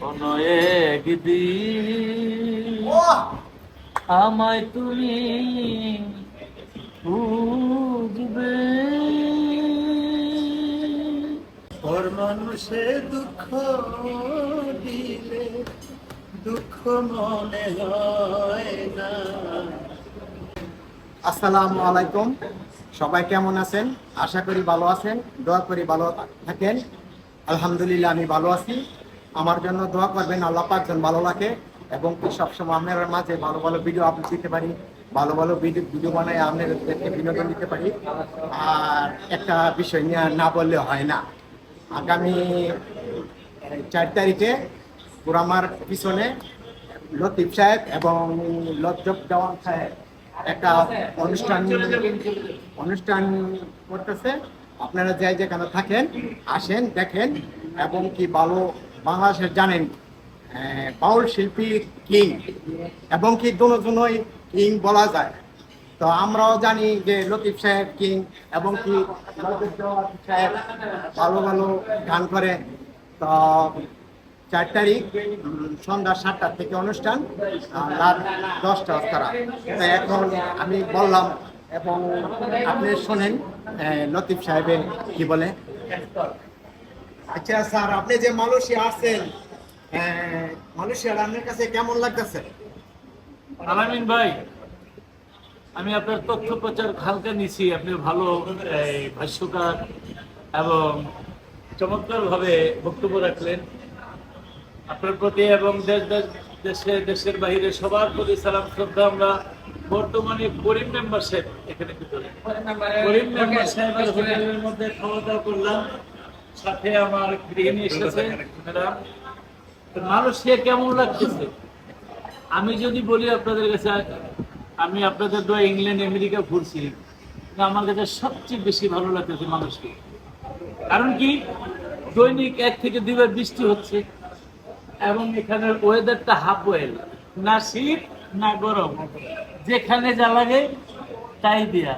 কোনো একদিন আমায় তুমি বুঝবে মানুষে দুঃখ দিলে দুঃখ মনে হয় না। আসসালামু আলাইকুম। সবাই কেমন আছেন? আশা করি ভালো আছেন দোয়া করি ভালো থাকেন। আলহামদুলিল্লাহ আমি ভালো আছি। আমার জন্য দোয়া করবেন, আল্লাহ পাক যেন ভালো লাগে এবং কি সবসময় আপনার মাঝে ভালো ভালো ভিডিও আপলোড দিতে পারি, ভালো ভালো ভিডিও ভিডিও বানাই আপনাদেরকে বিনোদন দিতে পারি। আর একটা বিষয় নিয়ে না বললে হয় না। আগামী চার তারিখে পুরামার পিছনে লতিফ সাহেব এবং লজ্জব দেওয়ান সাহেব একটা অনুষ্ঠান অনুষ্ঠান করতেছে। আপনারা যাই যেখানে থাকেন, আসেন, দেখেন এবং কি ভালো বাংলাদেশের জানেন বাউল শিল্পী কিং এবং কি দুজনই কিং বলা যায়। তো আমরাও জানি যে লতিফ সাহেব কিং এবং কি সাহেব ভালো ভালো গান করে। তো চার তারিখ সন্ধ্যা সাতটার থেকে অনুষ্ঠান রাত দশটা তারা তো এখন আমি বললাম এবং আপনি শোনেন লতিফ সাহেবের কি বলে। আচ্ছা স্যার আপনি যে মালয়েশিয়া আছেন আহ, মালয়েশিয়ার আপনার কাছে কেমন লাগতেছে? আলামিন ভাই আমি আপনার তথ্য প্রচার হালকা নিছি আপনি ভালো ভাষ্যকার এবং চমৎকার ভাবে বক্তব্য রাখলেন। আপনার প্রতি এবং দেশ দেশ দেশে দেশের বাইরে সবার প্রতি সালাম শ্রদ্ধা আমরা বর্তমানে করিম মেম্বার সাহেব এখানে ভিতরে করিম মেম্বার সাহেবের হোটেলের মধ্যে খাওয়া দাওয়া করলাম। সাথে আমার গৃহিণী এসেছে, ম্যাডাম। তো কেমন লাগতেছে? আমি যদি বলি আপনাদের কাছে, আমি আপনাদের দোয়া ইংল্যান্ড, আমেরিকা ঘুরছি। আমার কাছে সবচেয়ে বেশি ভালো লাগতেছে মানুষকে। কারণ কি? দৈনিক এক থেকে দুইবার বৃষ্টি হচ্ছে এবং এখানের ওয়েদারটা হাফ ওয়েল না শীত, না গরম। যেখানে যা লাগে, তাই দেয়া।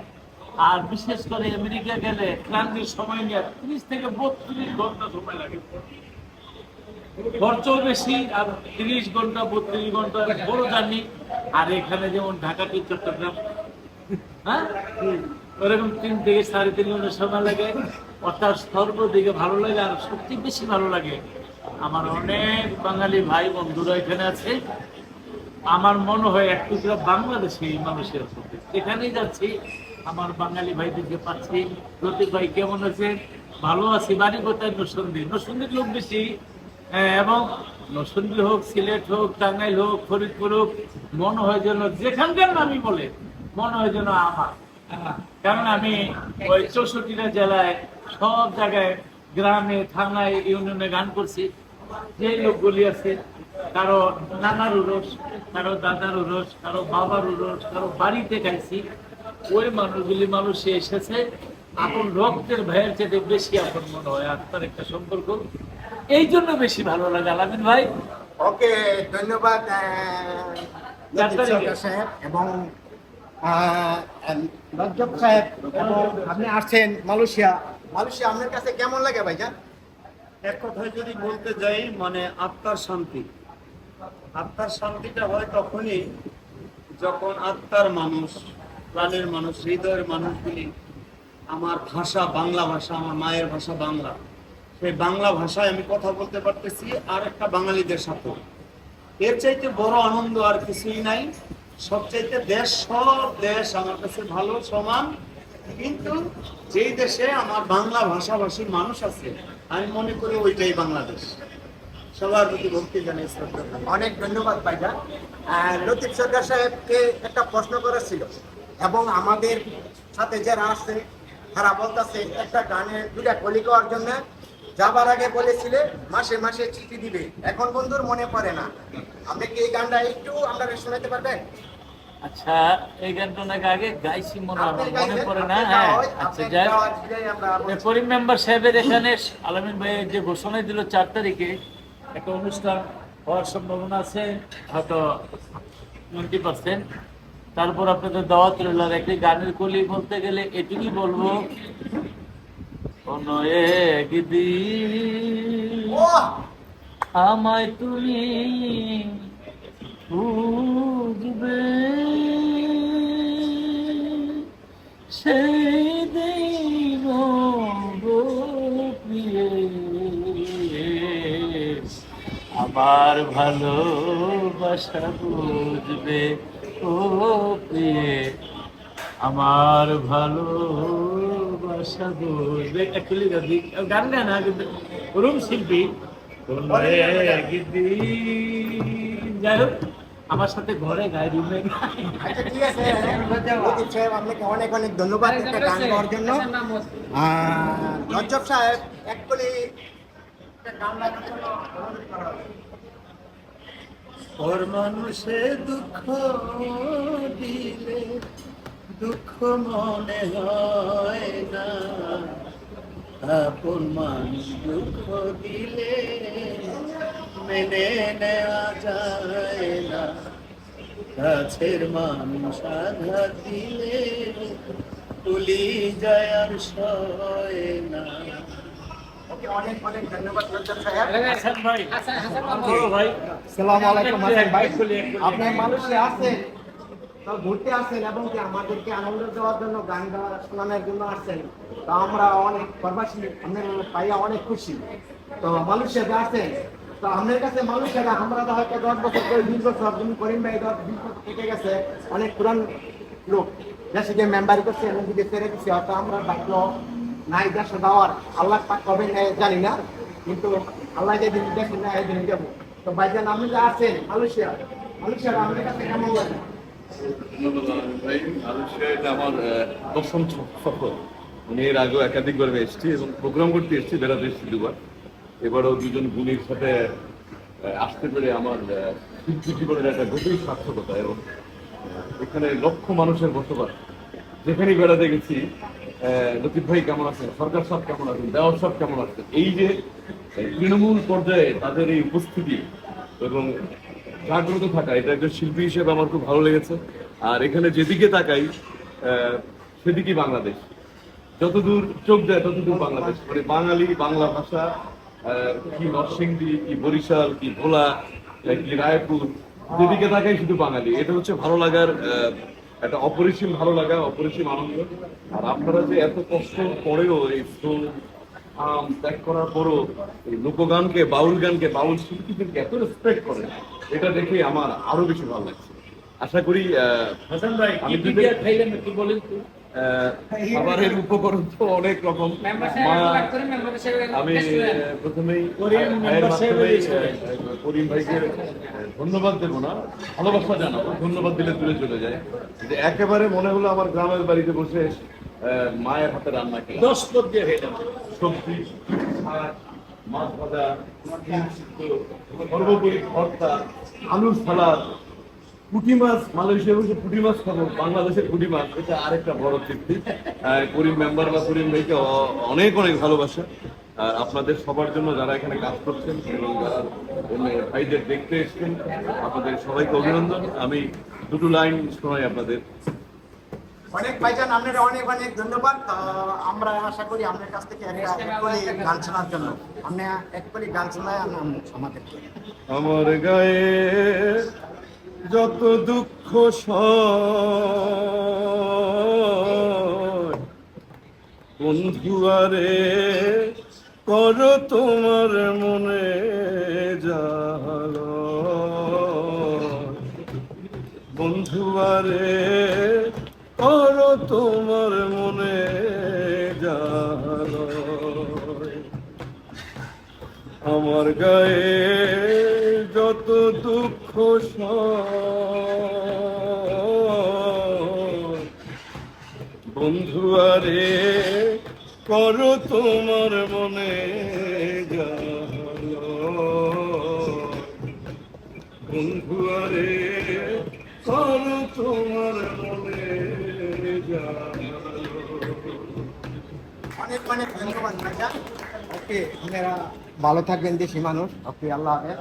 আর বিশেষ করে আমেরিকা গেলে ক্লান্তির সময় নিয়ে ত্রিশ থেকে বত্রিশ ঘণ্টা সময় লাগে। খরচও বেশি আর তিরিশ ঘণ্টা, বত্রিশ ঘণ্টা বড় জার্নি। আর এখানে যেমন ঢাকা টু চট্টগ্রাম হ্যাঁ? ওরকম তিন থেকে সাড়ে তিন ঘণ্টা সময় লাগে। অর্থাৎ সর্বদিকে ভালো লাগে আর সত্যি বেশি ভালো লাগে। আমার অনেক বাঙালি ভাই বন্ধুরা এখানে আছে। আমার মনে হয় এক টুকরা বাংলাদেশি মানুষের প্রতি যেখানেই যাচ্ছি আমার বাঙালি ভাইদেরকে পাচ্ছি। প্রতীক ভাই কেমন আছে? ভালো আছি বাড়ি কোথায়? নসন্দি নসন্দির লোক বেশি। হ্যাঁ, এবং নসন্দি হোক সিলেট হোক টাঙ্গাইল হোক ফরিদপুর হোক মনে হয় যেন যেখানকার নামই বলে মনে হয় যেন আমার। কারণ আমি ওই চৌষট্টিটা জেলায় সব জায়গায় গ্রামে থানায় ইউনিয়নে গান করছি। যে লোকগুলি আছে কারও নানার উরস কারও দাদার উরস কারও বাবার উরস কারও বাড়িতে খাইছি ওই মানুষগুলি মানুষে এসেছে আপন রক্তের ভাইয়ের চেয়ে বেশি আপন মনে হয় আত্মার একটা সম্পর্ক। এই জন্য বেশি ভালো লাগে আলামিন ভাই। ওকে ধন্যবাদ সাহেব এবং সাহেব এবং আপনি আসছেন মালয়েশিয়া। মালয়েশিয়া আপনার কাছে কেমন লাগে ভাইজান? এক কথায় যদি বলতে যাই মানে আত্মার শান্তি। আত্মার শান্তিটা হয় তখনই যখন আত্মার মানুষ, প্রাণের মানুষ, হৃদয়ের মানুষগুলি আমার ভাষা বাংলা ভাষা, আমার মায়ের ভাষা বাংলা। সেই বাংলা ভাষায় আমি কথা বলতে পারতেছি আর একটা বাঙালিদের সাথে। এর চাইতে বড় আনন্দ আর কিছুই নাই। সবচাইতে দেশ, সব দেশ আমার কাছে ভালো, সমান। কিন্তু যেই দেশে আমার বাংলা ভাষাভাষী মানুষ আছে, আমি মনে করি ওইটাই বাংলাদেশ। সবার প্রতি ভক্তি জানাই শ্রদ্ধা অনেক ধন্যবাদ আহ, লতিফ সরকার সাহেবকে একটা প্রশ্ন করেছিল এবং আমাদের সাথে যারা আছে তারা বলতেছে একটা গানের দুটা কলি করার জন্য যাবার আগে বলেছিলে মাসে মাসে চিঠি দিবে। এখন বন্ধুর মনে পড়ে না। আপনি কি এই গানটা একটু আপনারা শোনাতে পারবেন? আচ্ছা এই গানটা নাকি আগে গাইছি মনে মনে পড়ে না হ্যাঁ। আচ্ছা যাই। করিম মেম্বার সাহেবের এখানে আলামিন ভাই যে ঘোষণা দিল চার তারিখে একটা অনুষ্ঠান হওয়ার সম্ভাবনা আছে হয়তো টোয়েন্টি পার্সেন্ট তারপর আপনাদের দাওয়াত রইলার একটি গানের কলি বলতে গেলে এটুকুই বলব! আমায় তুমি বুঝবে সেই আমার ভালোবাসা বুঝবে? ও প্রিয়ে আমার ভালোবাসা বুঝবে। অ্যাকচুয়ালি গান গায় না কিন্তু রুম শিল্পী। যাই হোক আমার সাথে ঘরে গায়ে রুমে আচ্ছা ঠিক আছে। আপনাকে অনেক অনেক ধন্যবাদ একটা গান গাওয়ার জন্য। রজ্জব সাহেব অ্যাকচুয়ালি একটা গান গাওয়ার জন্য ওর মানুষে দুঃখ দিলে দুঃখ মনে হয় না আপন মানুষ দুঃখ দিলে মেনে নেওয়া যায় না কাছের মানুষ আঘাত দিলে তুলি যায় আর সয় না ওকে অনেক অনেক ধন্যবাদ রজ্জব সাহেব। হাসান ভাই। ভাই। সালাম আলাইকুম হাসান ভাই। Actually, actually, আপনি মানুষে আছেন তো ঘুরতে আসছেন এবং কি আমাদেরকে আনন্দ দেওয়ার জন্য গান গাওয়া শোনানোর জন্য আসছেন তো আমরা অনেক প্রবাসী আপনার পাইয়া অনেক খুশি। তো মানুষে যে তো আমাদের কাছে মানুষেরা আমরা তো হয়তো দশ বছর করে বিশ বছর তুমি করিম ভাই দশ বিশ বছর থেকে গেছে অনেক পুরান লোক। দেশে যে মেম্বারি করছে এবং ছেড়ে দিচ্ছে হয়তো আমরা বাক্য নাই, দেশে দেওয়ার আল্লাহ পাক কবে নেয় জানি না, কিন্তু আল্লাহ যেদিন দেশে নেয় সেদিন যাব তো আপনি আছেন, মালয়েশিয়া, মালয়েশিয়ার কাছে কেমন লাগে আমার দশম আগেও এসেছি এবং প্রোগ্রাম করতে এসেছি, বেড়াতে এসেছি দুবার। এবারও দুজন গুণীর সাথে আসতে পেরে আমার জীবনের একটা গভীর সার্থকতা এবং এখানে লক্ষ মানুষের বসবাস। যেখানেই বেড়াতে গেছি লতিফ ভাই কেমন আছেন? সরকার সব কেমন আছেন? দেওয়ার সব কেমন আছেন? এই যে তৃণমূল পর্যায়ে তাদের এই উপস্থিতি এবং জাগ্রত থাকা এটা একজন শিল্পী হিসেবে আমার খুব ভালো লেগেছে। আর এখানে যেদিকে তাকাই আহ, সেদিকেই বাংলাদেশ। যতদূর চোখ যায় ততদূর বাংলাদেশ। মানে বাঙালি বাংলা ভাষা কি নরসিংদী কি বরিশাল কি ভোলা কি রায়পুর যেদিকে তাকাই শুধু বাঙালি। এটা হচ্ছে ভালো লাগার একটা অপরিসীম ভালো লাগা অপরিসীম আনন্দ। আর আপনারা যে এত কষ্ট করেও এই ত্যাগ করার পরও এই লোকগানকে বাউল গানকে বাউল শিল্পীদেরকে এত রেসপেক্ট করে এটা দেখে আমার আরও বেশি ভালো লাগছে। আশা করি হাসান ভাই আমি বলেন খাবারের উপকরণ তো অনেক রকম। মা- আমি প্রথমেই করিম ভাইকে ধন্যবাদ দেবো না ভালোবাসা জানাব ধন্যবাদ দিলে দূরে চলে যায়। যে একেবারে মনে হলো আমার গ্রামের বাড়িতে বসে মায়ের হাতে রান্না খেলাম। দশ পদ দিয়ে সবজি মাছ ভাজা সর্বোপরি ভর্তা আলুর সালাদ পুঁটি মাছ মালয়েশিয়া বসে পুঁটি মাছ খাব বাংলাদেশের পুঁটি মাছ এটা আরেকটা বড় তৃপ্তি। করিম মেম্বার বা করিম ভাইকে অনেক অনেক ভালোবাসা। আর আপনাদের সবার জন্য যারা এখানে কাজ করছেন এবং যারা ভাইদের দেখতে এসছেন আপনাদের সবাইকে অভিনন্দন। আমি দুটো লাইন শোনাই আপনাদের। অনেক ভাইজান আপনার অনেক অনেক ধন্যবাদ। আমরা আশা করি আপনার কাছ থেকে গান শোনার জন্য। আপনি একগুলি গান শোনায় আমাদের আমার গায়ে যত দুঃখ বন্ধু আরে, কর তোমার মনে জাল বন্ধু আরে, কর তোমার মনে জাল আমার গায়ে দুঃখ সয়, বন্ধু আরে করো তোমার মনে বন্ধু আরে করো তোমার মনে অনেক অনেক ধন্যবাদ ওকে আপনারা ভালো থাকবেন দেশি মানুষ। ওকে আল্লাহ হাফেজ।